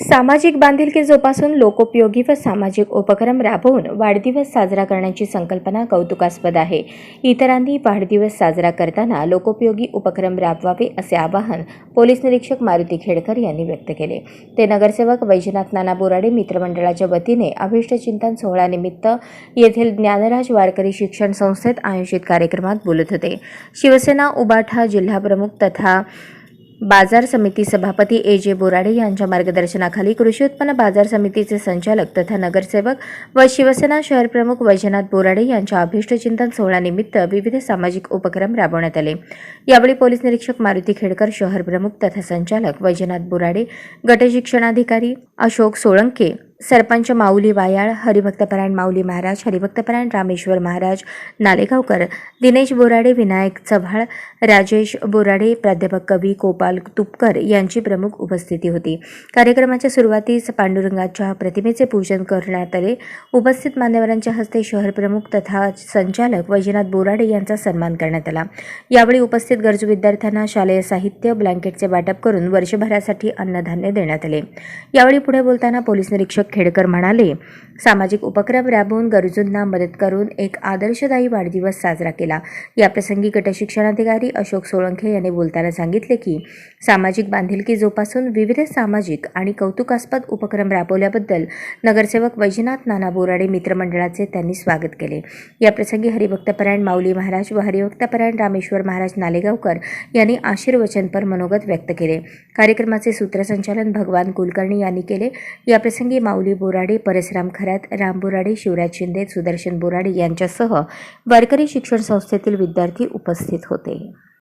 सामाजिक बांधिलकी जोपासून लोकोपयोगी व सामाजिक उपक्रम राबवून वाढदिवस साजरा करण्याची संकल्पना कौतुकास्पद आहे. इतरांनी वाढदिवस साजरा करताना लोकोपयोगी उपक्रम राबवावे असे आवाहन पोलीस निरीक्षक मारुती खेडकर यांनी व्यक्त केले. ते नगरसेवक वैजनाथ नाना बोराडे मित्रमंडळाच्या वतीने अभिष्टचिंतन सोहळ्यानिमित्त येथील ज्ञानराज वारकरी शिक्षण संस्थेत आयोजित कार्यक्रमात बोलत होते. शिवसेना उबाठा जिल्हाप्रमुख तथा बाजार समिती सभापती ए जे बोराडे यांच्या मार्गदर्शनाखाली कृषी उत्पन्न बाजार समितीचे संचालक तथा नगरसेवक व शिवसेना शहर प्रमुख वैजनाथ बोराडे यांच्या अभिष्टचिंतन सोहळ्यानिमित्त विविध सामाजिक उपक्रम राबवण्यात आले. यावेळी पोलीस निरीक्षक मारुती खेडकर शहर प्रमुख तथा संचालक वैजनाथ बोराडे गटशिक्षणाधिकारी अशोक सोळंके सरपंच माऊली वायाळ हरिभक्तपरायण माऊली महाराज हरिभक्तपरायण रामेश्वर महाराज नालेगावकर दिनेश बोराडे विनायक चव्हाळ राजेश बोराडे प्राध्यापक कवी गोपाल तुपकर यांची प्रमुख उपस्थिती होती. कार्यक्रमाच्या सुरुवातीस पांडुरंगाच्या प्रतिमेचे पूजन करण्यात आले. उपस्थित मान्यवरांच्या हस्ते शहर प्रमुख तथा संचालक वैजनाथ बोराडे यांचा सन्मान करण्यात आला. यावेळी उपस्थित गरजू विद्यार्थ्यांना शालेय साहित्य ब्लँकेटचे वाटप करून वर्षभरासाठी अन्नधान्य देण्यात आले. यावेळी पुढे बोलताना पोलीस निरीक्षक खेडकर म्हणाले सामाजिक उपक्रम राबवून गरजूंना मदत करून एक आदर्शदायी वाढदिवस साजरा केला. याप्रसंगी गटशिक्षणाधिकारी अशोक सोळंखे यांनी बोलताना सांगितले की सामाजिक बांधिलकी जोपासून विविध सामाजिक आणि कौतुकास्पद उपक्रम राबवल्याबद्दल नगरसेवक वैजनाथ नाना बोराडे मित्रमंडळाचे त्यांनी स्वागत केले. याप्रसंगी हरिभक्तपरायण माऊली महाराज व हरिभक्तपरायण रामेश्वर महाराज नालेगावकर यांनी आशीर्वचनपर मनोगत व्यक्त केले. कार्यक्रमाचे सूत्रसंचालन भगवान कुलकर्णी यांनी केले. याप्रसंगी माऊली बोराडे परसराम खरात राम बोराडे शिवराज शिंदे सुदर्शन बोराडे यांच्यासह वारकरी शिक्षण संस्थेतील विद्यार्थी उपस्थित होते.